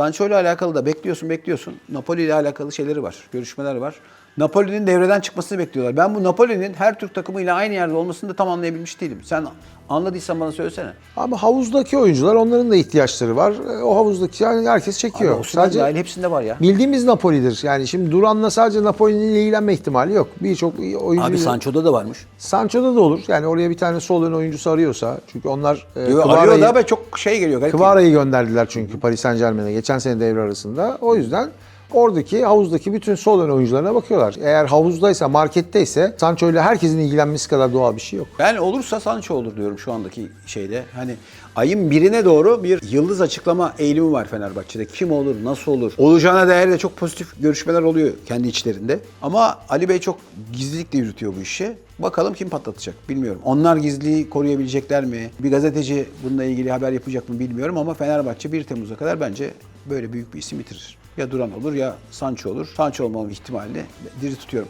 Sancho ile alakalı da bekliyorsun bekliyorsun. Napoli ile alakalı şeyleri var, görüşmeler var. Napoli'nin devreden çıkmasını bekliyorlar. Ben bu Napoli'nin her Türk takımıyla aynı yerde olmasını da tam anlayabilmiş değilim. Sen anladıysan bana söylesene. Ama havuzdaki oyuncular onların da ihtiyaçları var. E, O havuzdaki yani herkes çekiyor. Abi, sadece dahil hepsinde var ya. bildiğimiz Napoli'dir. Yani şimdi Duran'la sadece Napoli'nin ile ilgilenme ihtimali yok. Birçok oyuncu Abi Sancho'da da varmış. Sancho'da da olur. Yani oraya bir tane sol ön oyuncusu arıyorsa. Çünkü onlar e, arıyor da ve çok şey geliyor. Kvara'yı gönderdiler çünkü Paris Saint Germain'e geçen sene devre arasında. O yüzden oradaki havuzdaki bütün sol ön oyuncularına bakıyorlar. Eğer havuzdaysa, marketteyse Sancho ile herkesin ilgilenmesi kadar doğal bir şey yok. Ben olursa Sancho olur diyorum şu andaki şeyde. Hani ayın birine doğru bir yıldız açıklama eğilimi var Fenerbahçe'de. Kim olur, nasıl olur? Olacağına dair de çok pozitif görüşmeler oluyor kendi içlerinde. Ama Ali Bey çok gizlilikle yürütüyor bu işi. Bakalım kim patlatacak bilmiyorum. Onlar gizliliği koruyabilecekler mi? Bir gazeteci bununla ilgili haber yapacak mı bilmiyorum ama Fenerbahçe 1 Temmuz'a kadar bence böyle büyük bir isim bitirir. Ya Duran olur ya Sancho olur. Sancho olmama ihtimalini diri tutuyorum.